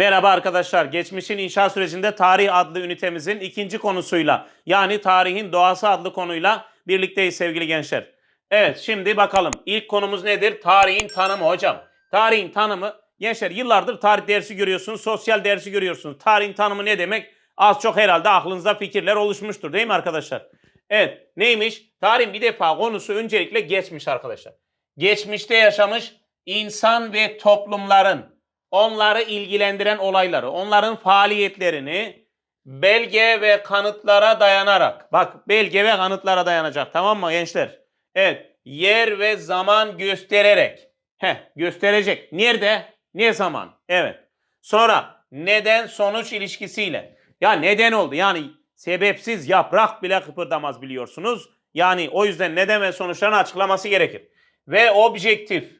Merhaba arkadaşlar. Geçmişin inşa sürecinde tarih adlı ünitemizin ikinci konusuyla yani tarihin doğası adlı konuyla birlikteyiz sevgili gençler. Evet şimdi bakalım ilk konumuz nedir? Tarihin tanımı hocam. Tarihin tanımı gençler yıllardır tarih dersi görüyorsunuz, sosyal dersi görüyorsunuz. Tarihin tanımı ne demek? Az çok herhalde aklınızda fikirler oluşmuştur değil mi arkadaşlar? Evet neymiş? Tarihin bir defa konusu öncelikle geçmiş arkadaşlar. Geçmişte yaşamış insan ve toplumların onları ilgilendiren olayları, onların faaliyetlerini belge ve kanıtlara dayanarak, bak belge ve kanıtlara dayanacak tamam mı gençler? Evet, yer ve zaman göstererek, heh gösterecek. Nerede? Ne zaman? Evet. Sonra neden sonuç ilişkisiyle. Ya neden oldu? Yani sebepsiz yaprak bile kıpırdamaz biliyorsunuz. Yani o yüzden neden ve sonuçlarını açıklaması gerekir. Ve objektif.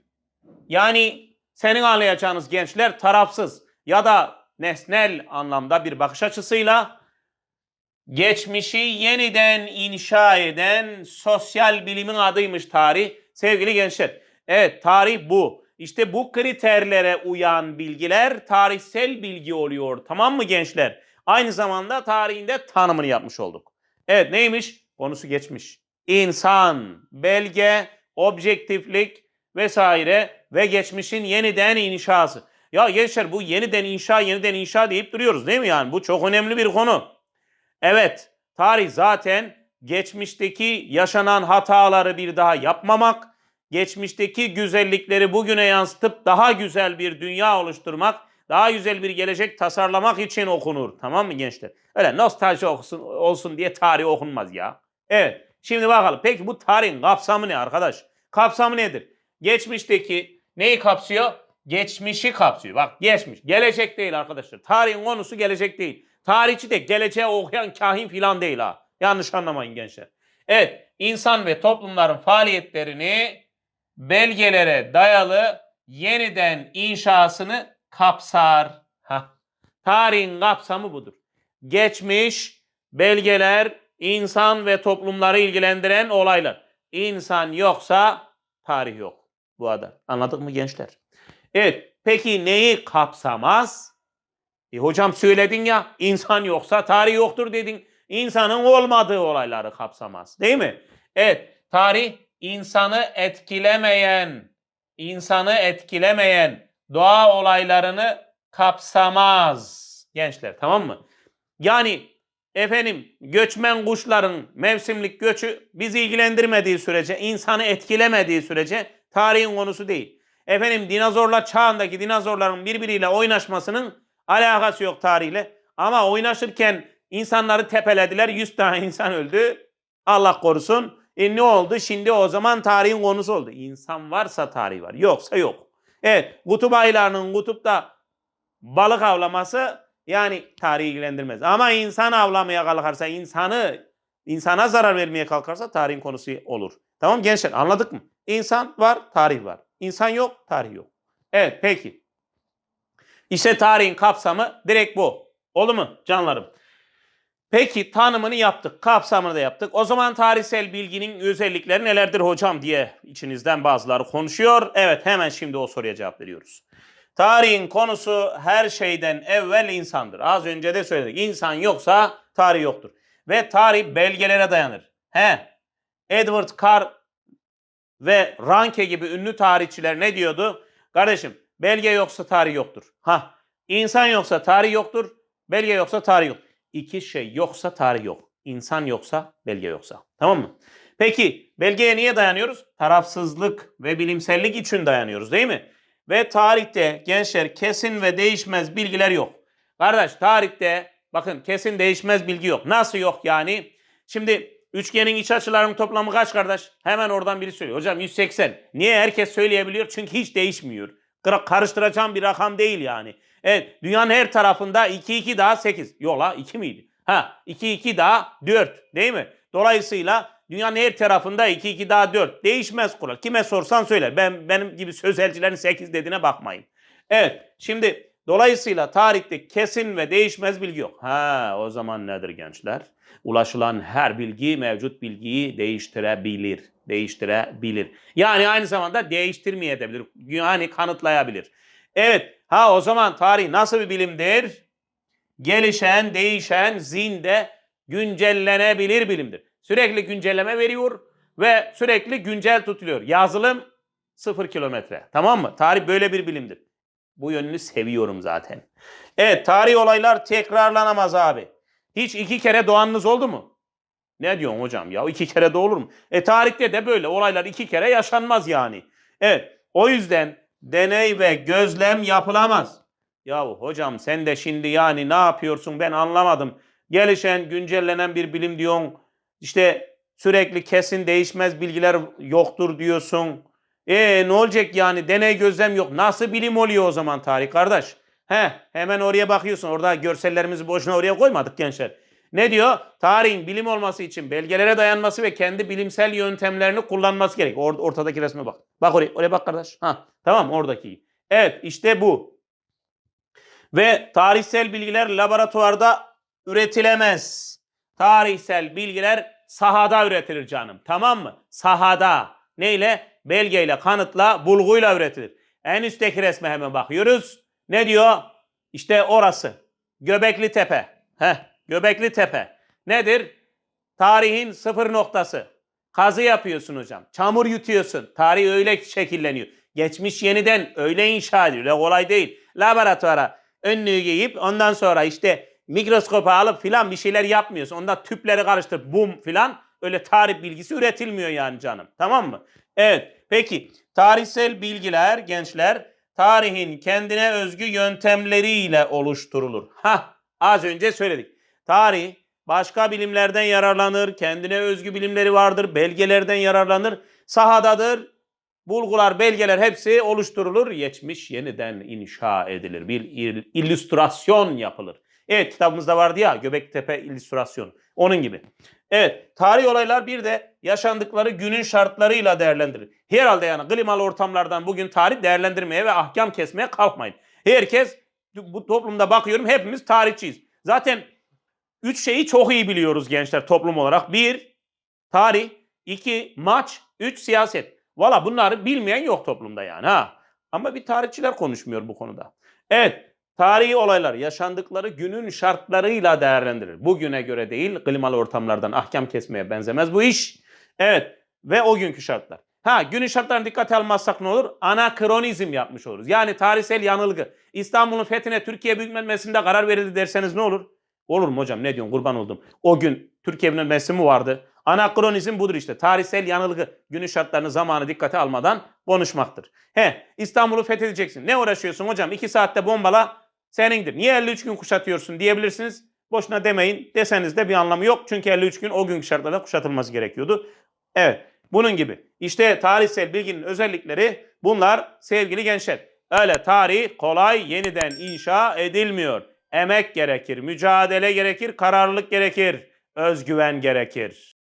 Yani senin anlayacağınız gençler tarafsız ya da nesnel anlamda bir bakış açısıyla geçmişi yeniden inşa eden sosyal bilimin adıymış tarih. Sevgili gençler, evet tarih bu. İşte bu kriterlere uyan bilgiler tarihsel bilgi oluyor. Tamam mı gençler? Aynı zamanda tarihinde tanımını yapmış olduk. Evet neymiş? Konusu geçmiş. İnsan, belge, objektiflik vesaire ve geçmişin yeniden inşası. Ya gençler bu yeniden inşa, yeniden inşa deyip duruyoruz değil mi yani? Bu çok önemli bir konu. Evet, tarih zaten geçmişteki yaşanan hataları bir daha yapmamak, geçmişteki güzellikleri bugüne yansıtıp daha güzel bir dünya oluşturmak, daha güzel bir gelecek tasarlamak için okunur. Tamam mı gençler? Öyle nostalji olsun, olsun diye tarih okunmaz ya. Evet, şimdi bakalım. Peki bu tarihin kapsamı ne arkadaş? Kapsamı nedir? Geçmişteki neyi kapsıyor? Geçmişi kapsıyor. Bak geçmiş. Gelecek değil arkadaşlar. Tarihin konusu gelecek değil. Tarihçi de geleceğe okuyan kahin filan değil ha. Yanlış anlamayın gençler. Evet, insan ve toplumların faaliyetlerini belgelere dayalı yeniden inşasını kapsar. Ha. Tarihin kapsamı budur. Geçmiş, belgeler, insan ve toplumları ilgilendiren olaylar. İnsan yoksa tarih yok. Bu adam. Anladık mı gençler? Evet. Peki neyi kapsamaz? E hocam söyledin ya insan yoksa tarih yoktur dedin. İnsanın olmadığı olayları kapsamaz. Değil mi? Evet. Tarih insanı etkilemeyen, insanı etkilemeyen doğa olaylarını kapsamaz. Gençler tamam mı? Yani efendim göçmen kuşların mevsimlik göçü bizi ilgilendirmediği sürece, insanı etkilemediği sürece tarihin konusu değil. Efendim dinozorlar çağındaki dinozorların birbiriyle oynaşmasının alakası yok tarihle. Ama oynaşırken insanları tepelediler. 100 tane insan öldü. Allah korusun. E ne oldu? Şimdi o zaman tarihin konusu oldu. İnsan varsa tarih var. Yoksa yok. Evet. Kutup ayılarının kutupta balık avlaması yani tarihi ilgilendirmez. Ama insan avlamaya kalkarsa, insanı insana zarar vermeye kalkarsa tarihin konusu olur. Tamam gençler anladık mı? İnsan var, tarih var. İnsan yok, tarih yok. Evet peki. İşte tarihin kapsamı direkt bu. Oldu mu canlarım? Peki tanımını yaptık, kapsamını da yaptık. O zaman tarihsel bilginin özellikleri nelerdir hocam diye içinizden bazıları konuşuyor. Evet hemen şimdi o soruya cevap veriyoruz. Tarihin konusu her şeyden evvel insandır. Az önce de söyledik. İnsan yoksa tarih yoktur. Ve tarih belgelere dayanır. He. Edward Carr ve Ranke gibi ünlü tarihçiler ne diyordu? Kardeşim belge yoksa tarih yoktur. Ha. İnsan yoksa tarih yoktur. Belge yoksa tarih yok. İki şey yoksa tarih yok. İnsan yoksa belge yoksa. Tamam mı? Peki belgeye niye dayanıyoruz? Tarafsızlık ve bilimsellik için dayanıyoruz değil mi? Ve tarihte gençler kesin ve değişmez bilgiler yok. Kardeş tarihte bakın kesin değişmez bilgi yok. Nasıl yok yani? Şimdi üçgenin iç açılarının toplamı kaç kardeş? Hemen oradan biri söylüyor. Hocam 180. Niye herkes söyleyebiliyor? Çünkü hiç değişmiyor. Karıştıracağım bir rakam değil yani. Evet dünyanın her tarafında 2 2 daha 8. Yok la 2 miydi? Ha 2 2 daha 4 değil mi? Dolayısıyla dünyanın her tarafında 2 2 daha 4. Değişmez kural. Kime sorsan söyler. Ben benim gibi sözelcilerin 8 dediğine bakmayın. Evet şimdi dolayısıyla tarihte kesin ve değişmez bilgi yok. Ha o zaman nedir gençler? Ulaşılan her bilgi mevcut bilgiyi değiştirebilir. Değiştirebilir. Yani aynı zamanda değiştirmeyebilir. Yani kanıtlayabilir. Evet. Ha o zaman tarih nasıl bir bilimdir? Gelişen, değişen, zinde güncellenebilir bilimdir. Sürekli güncelleme veriyor ve sürekli güncel tutuluyor. Yazılım sıfır kilometre. Tamam mı? Tarih böyle bir bilimdir. Bu yönünü seviyorum zaten. Evet tarih olaylar tekrarlanamaz abi. Hiç iki kere doğanınız oldu mu? Ne diyorsun hocam ya iki kere de olur mu? E tarihte de böyle olaylar iki kere yaşanmaz yani. Evet o yüzden deney ve gözlem yapılamaz. Yahu hocam sen de şimdi yani ne yapıyorsun ben anlamadım. Gelişen güncellenen bir bilim diyorsun. İşte sürekli kesin değişmez bilgiler yoktur diyorsun. E ne olacak yani deney gözlem yok. Nasıl bilim oluyor o zaman tarih kardeş? He hemen oraya bakıyorsun. Orada görsellerimizi boşuna oraya koymadık gençler. Ne diyor? Tarihin bilim olması için belgelere dayanması ve kendi bilimsel yöntemlerini kullanması gerek. Or- ortadaki resme bak. Bak oraya, oraya bak kardeş. Ha, tamam oradaki. Evet işte bu. Ve tarihsel bilgiler laboratuvarda üretilemez. Tarihsel bilgiler sahada üretilir canım. Tamam mı? Sahada. Neyle? Belgeyle, kanıtla, bulguyla üretilir. En üstteki resme hemen bakıyoruz. Ne diyor? İşte orası. Göbekli Tepe. Heh, Göbekli Tepe. Nedir? Tarihin sıfır noktası. Kazı yapıyorsun hocam. Çamur yutuyorsun. Tarih öyle şekilleniyor. Geçmiş yeniden öyle inşa ediliyor. Öyle kolay değil. Laboratuvara önlüğü giyip ondan sonra işte mikroskopa alıp filan bir şeyler yapmıyorsun. Onda tüpleri karıştırıp bum filan öyle tarih bilgisi üretilmiyor yani canım. Tamam mı? Evet. Peki tarihsel bilgiler gençler tarihin kendine özgü yöntemleriyle oluşturulur. Ha az önce söyledik. Tarih başka bilimlerden yararlanır, kendine özgü bilimleri vardır, belgelerden yararlanır, sahadadır. Bulgular, belgeler hepsi oluşturulur, geçmiş yeniden inşa edilir. Bir il- illüstrasyon yapılır. Evet kitabımızda vardı ya Göbektepe illüstrasyonu. Onun gibi. Evet tarih olaylar bir de yaşandıkları günün şartlarıyla değerlendirilir. Herhalde yani klimalı ortamlardan bugün tarih değerlendirmeye ve ahkam kesmeye kalkmayın. Herkes bu toplumda bakıyorum hepimiz tarihçiyiz. Zaten üç şeyi çok iyi biliyoruz gençler toplum olarak. Bir, tarih. iki maç. Üç, siyaset. Valla bunları bilmeyen yok toplumda yani ha. Ama bir tarihçiler konuşmuyor bu konuda. Evet, tarihi olaylar yaşandıkları günün şartlarıyla değerlendirilir. Bugüne göre değil, klimalı ortamlardan ahkam kesmeye benzemez bu iş. Evet ve o günkü şartlar. Ha günün şartlarını dikkate almazsak ne olur? Anakronizm yapmış oluruz. Yani tarihsel yanılgı. İstanbul'un fethine Türkiye bölünmesinde karar verildi derseniz ne olur? Olur mu hocam ne diyorsun kurban oldum. O gün Türkiye bölünmesi mi vardı? Anakronizm budur işte. Tarihsel yanılgı. Günün şartlarını zamanı dikkate almadan konuşmaktır. He İstanbul'u fethedeceksin. Ne uğraşıyorsun hocam? 2 saatte bombala senindir. Niye 53 gün kuşatıyorsun diyebilirsiniz. Boşuna demeyin. Deseniz de bir anlamı yok. Çünkü 53 gün o günkü şartlarda kuşatılması gerekiyordu. Evet. Bunun gibi. İşte tarihsel bilginin özellikleri bunlar sevgili gençler. Öyle tarih kolay yeniden inşa edilmiyor. Emek gerekir, mücadele gerekir, kararlılık gerekir, özgüven gerekir.